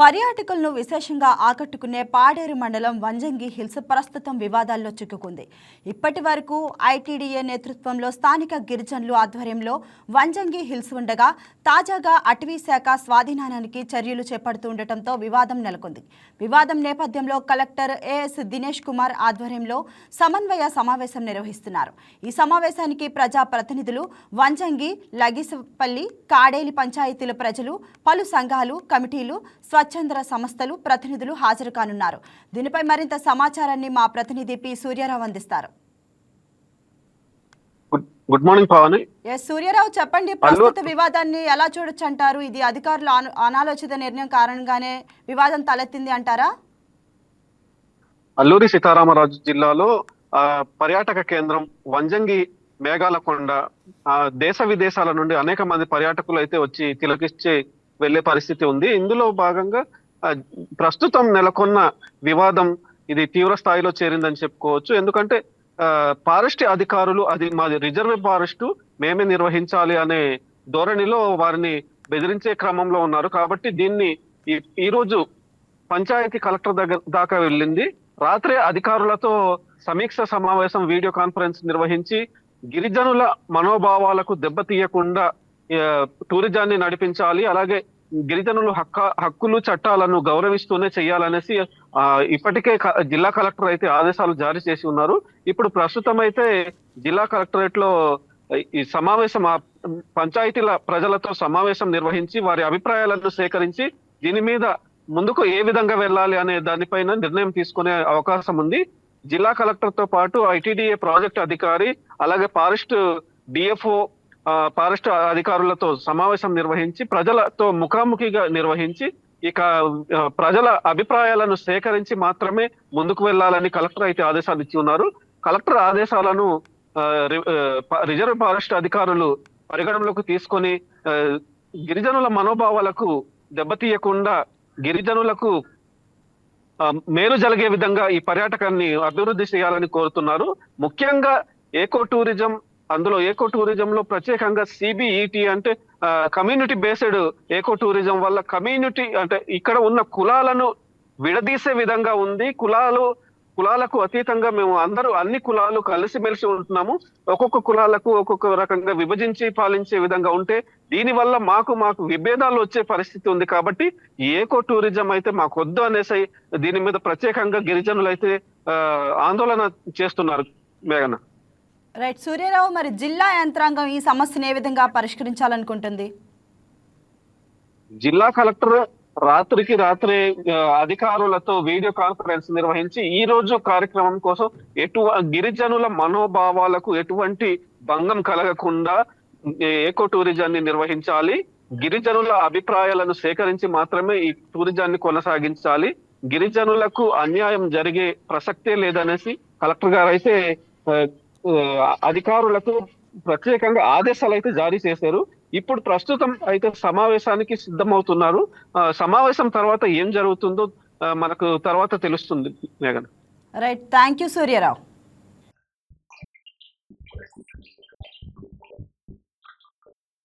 పర్యాటకులను విశేషంగా ఆకట్టుకునే పాడేరు మండలం వంజంగి హిల్స్ ప్రస్తుతం వివాదాల్లో చిక్కుకుంది. ఇప్పటి వరకు ఐటీడీఏ నేతృత్వంలో స్థానిక గిరిజనులు ఆధ్వర్యంలో వంజంగి హిల్స్ ఉండగా తాజాగా అటవీ శాఖ స్వాధీనానికి చర్యలు చేపడుతూ ఉండటంతో వివాదం నెలకొంది. వివాదం నేపథ్యంలో కలెక్టర్ ఏఎస్ దినేష్ కుమార్ ఆధ్వర్యంలో సమన్వయ సమావేశం నిర్వహిస్తున్నారు. ఈ సమావేశానికి ప్రజా ప్రతినిధులు వంజంగి లగిసపల్లి కాడేలి పంచాయతీల ప్రజలు పలు సంఘాలు కమిటీలు స్వచ్ఛంద సంస్థలు ప్రతినిధులు హాజరు కానున్నారు దీనిపై మరింత సమాచారాన్ని మా ప్రతినిధి పి. సూర్యారావు అందిస్తారు. గుడ్ మార్నింగ్ పవని సూర్యారావు చెప్పండి. ప్రస్తుత వివాదాన్ని ఎలా చూడొచ్చు అంటారు? ఇది అధికారుల అను- అనాలోచిత నిర్ణయం కారణంగానే వివాదం తలెత్తింది అంటారా? అల్లూరి సీతారామరాజు జిల్లాలో పర్యాటక కేంద్రం వంజంగి మేఘాలకొండ ఆ, దేశ విదేశాల నుండి అనేక మంది పర్యాటకులు అయితే వచ్చి తిలకించి వెళ్ళే పరిస్థితి ఉంది. ఇందులో భాగంగా ప్రస్తుతం నెలకొన్న వివాదం ఇది తీవ్ర స్థాయిలో చేరిందని చెప్పుకోవచ్చు. ఎందుకంటే ఫారెస్ట్ అధికారులు అది మాది రిజర్వ్ ఫారెస్ట్ మేమే నిర్వహించాలి అనే ధోరణిలో వారిని బెదిరించే క్రమంలో ఉన్నారు. కాబట్టి దీన్ని ఈ- రోజు పంచాయతీ కలెక్టర్ దగ్గర దాకా వెళ్ళింది. రాత్రే అధికారులతో సమీక్ష సమావేశం వీడియో కాన్ఫరెన్స్ నిర్వహించి గిరిజనుల మనోభావాలకు దెబ్బతీయకుండా టూరిజాన్ని నడిపించాలి. అలాగే గిరిజనులు హక్క హక్కులు చట్టాలను గౌరవిస్తూనే చేయాలనేసి ఆ, ఇప్పటికే జిల్లా కలెక్టర్ అయితే ఆదేశాలు జారీ చేసి ఉన్నారు. ఇప్పుడు ప్రస్తుతం అయితే జిల్లా కలెక్టరేట్లో ఈ సమావేశం పంచాయతీల ప్రజలతో సమావేశం నిర్వహించి వారి అభిప్రాయాలను సేకరించి దీని మీద ముందుకు ఏ విధంగా వెళ్ళాలి అనే దానిపైన నిర్ణయం తీసుకునే అవకాశం ఉంది. జిల్లా కలెక్టర్తో పాటు ఐటీడీఏ ప్రాజెక్ట్ అధికారి అలాగే ఫారెస్ట్ డిఎఫ్ఓ ఫారెస్ట్ అధికారులతో సమావేశం నిర్వహించి ప్రజలతో ముఖాముఖిగా నిర్వహించి ఇక ప్రజల అభిప్రాయాలను సేకరించి మాత్రమే ముందుకు వెళ్ళాలని కలెక్టర్ అయితే ఆదేశాలు ఇచ్చి ఉన్నారు. కలెక్టర్ ఆదేశాలను రిజర్వ్ ఫారెస్ట్ అధికారులు పరిగణనలోకి తీసుకొని గిరిజనుల మనోభావాలకు దెబ్బతీయకుండా గిరిజనులకు మేలు జరిగే విధంగా ఈ పర్యాటకాన్ని అభివృద్ధి చేయాలని కోరుతున్నారు. ముఖ్యంగా ఏకో టూరిజం అందులో ఏకో టూరిజం లో ప్రత్యేకంగా సిబిఈటి అంటే కమ్యూనిటీ బేస్డ్ ఏకో టూరిజం వల్ల కమ్యూనిటీ అంటే ఇక్కడ ఉన్న కులాలను విడదీసే విధంగా ఉంది. కులాలు కులాలకు అతీతంగా మేము అందరూ అన్ని కులాలు కలిసిమెలిసి ఉంటున్నాము. ఒక్కొక్క కులాలకు ఒక్కొక్క రకంగా విభజించి పాలించే విధంగా ఉంటే దీని వల్ల మాకు మాకు విభేదాలు వచ్చే పరిస్థితి ఉంది కాబట్టి ఏకో టూరిజం అయితే మాకు వద్దు అనేసి దీని మీద ప్రత్యేకంగా గిరిజనులు అయితే ఆందోళన చేస్తున్నారు మేఘన. రైట్ సూర్యారావు మరి జిల్లా యంత్రాంగం ఈ సమస్యను ఏ విధంగా పరిష్కరించాలనుకుంటుంది? జిల్లా కలెక్టర్ రాత్రికి రాత్రే అధికారులతో వీడియో కాన్ఫరెన్స్ నిర్వహించి ఈ రోజు కార్యక్రమం కోసం ఎటు గిరిజనుల మనోభావాలకు ఎటువంటి భంగం కలగకుండా ఏకో టూరిజాన్ని నిర్వహించాలి. గిరిజనుల అభిప్రాయాలను సేకరించి మాత్రమే ఈ టూరిజాన్ని కొనసాగించాలి. గిరిజనులకు అన్యాయం జరిగే ప్రసక్తే లేదనేసి కలెక్టర్ గారు అయితే అధికారులకు ప్రత్యేకంగా ఆదేశాలు అయితే జారీ చేశారు. ఇప్పుడు ప్రస్తుతం అయితే సమావేశానికి సిద్ధమవుతున్నారు. ఆ, సమావేశం తర్వాత ఏం జరుగుతుందో మనకు తర్వాత తెలుస్తుంది మేఘన్. Right thank you Suryarao